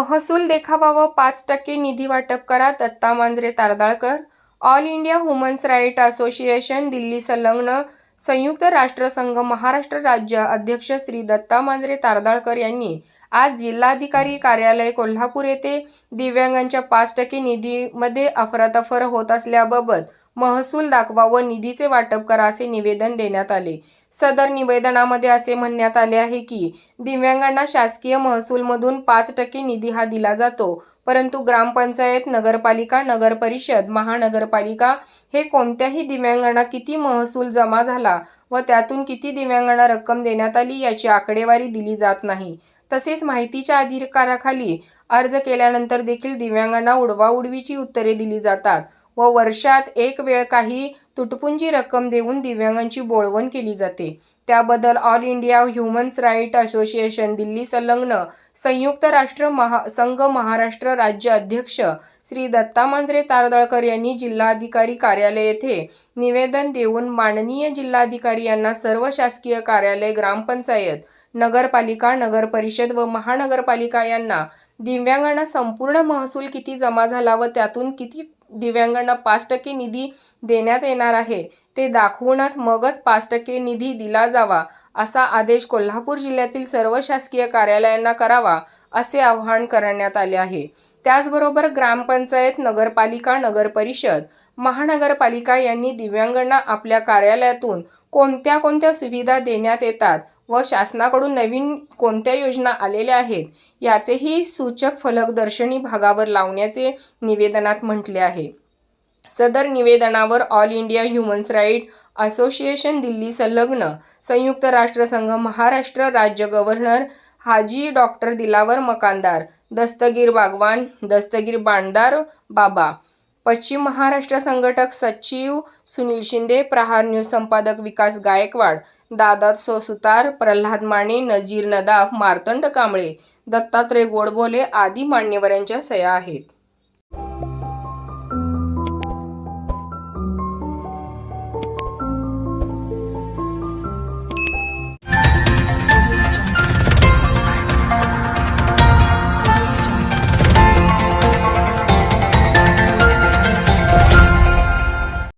महसूल देखावा व पाच टक्के निधी वाटप करा Datta Manjare Tardalkar. All India women's right association Delhi संलग्न संयुक्त राष्ट्रसंघ महाराष्ट्र राज्य अध्यक्ष श्री दत्ता मांजरे तारदाळकर यांनी आज जिल्हाधिकारी कार्यालय कोल्हापूर येथे दिव्यांगांच्या पाच टक्के निधीमध्ये अफरातफर होत असल्याबाबत महसूल दाखवा व निधीचे वाटप करा असे निवेदन देण्यात आले. सदर निवेदनामध्ये असे म्हणण्यात आले आहे की दिव्यांगांना शासकीय महसूलमधून पाच टक्के निधी हा दिला जातो. परंतु ग्रामपंचायत नगरपालिका नगरपरिषद महानगरपालिका हे कोणत्याही दिव्यांगांना किती महसूल जमा झाला व त्यातून किती दिव्यांगांना रक्कम देण्यात आली याची आकडेवारी दिली जात नाही. तसेच माहितीच्या अधिकाराखाली अर्ज केल्यानंतर देखील दिव्यांगांना उडवाउडवीची उत्तरे दिली जातात व वर्षात एक वेळ काही तुटपुंजी रक्कम देऊन दिव्यांगांची बोळवण केली जाते. त्याबद्दल all India humans right association Delhi संलग्न संयुक्त राष्ट्र महा संघ महाराष्ट्र राज्य अध्यक्ष श्री दत्ता मांजरे तारदळकर यांनी जिल्हाधिकारी कार्यालय येथे निवेदन देऊन माननीय जिल्हाधिकारी यांना सर्व शासकीय कार्यालय ग्रामपंचायत नगरपालिका नगरपरिषद व महानगरपालिका यांना दिव्यांगांना संपूर्ण महसूल किती जमा झाला व त्यातून किती दिव्यांगांना पाच टक्के निधी देण्यात येणार आहे. ते दाखवूनच मगच पाच टक्के निधी दिला जावा असा आदेश कोल्हापूर जिल्ह्यातील सर्व शासकीय कार्यालयांना करावा असे आवाहन करण्यात आले आहे. त्याचबरोबर ग्रामपंचायत नगरपालिका नगरपरिषद महानगरपालिका यांनी दिव्यांगांना आपल्या कार्यालयातून कोणत्या कोणत्या सुविधा देण्यात येतात व शासनाकडून नवीन कोणत्या योजना आलेल्या आहेत याचेही सूचक फलक दर्शनी भागावर लावण्याचे निवेदनात म्हटले आहे. सदर निवेदनावर all India humans right association Delhi संलग्न संयुक्त राष्ट्रसंघ महाराष्ट्र राज्य गव्हर्नर हाजी डॉक्टर दिलावर मकानदार दस्तगीर बागवान दस्तगीर बाणदार बाबा पश्चिम महाराष्ट्र संघटक सचिव सुनील शिंदे प्रहार न्यूज संपादक विकास गायकवाड दादा सोसुतार प्रल्हाद माने नजीर नदाफ मार्तंड कांबळे दत्तात्रय गोडबोले आदी मान्यवरांच्या सह्या आहेत.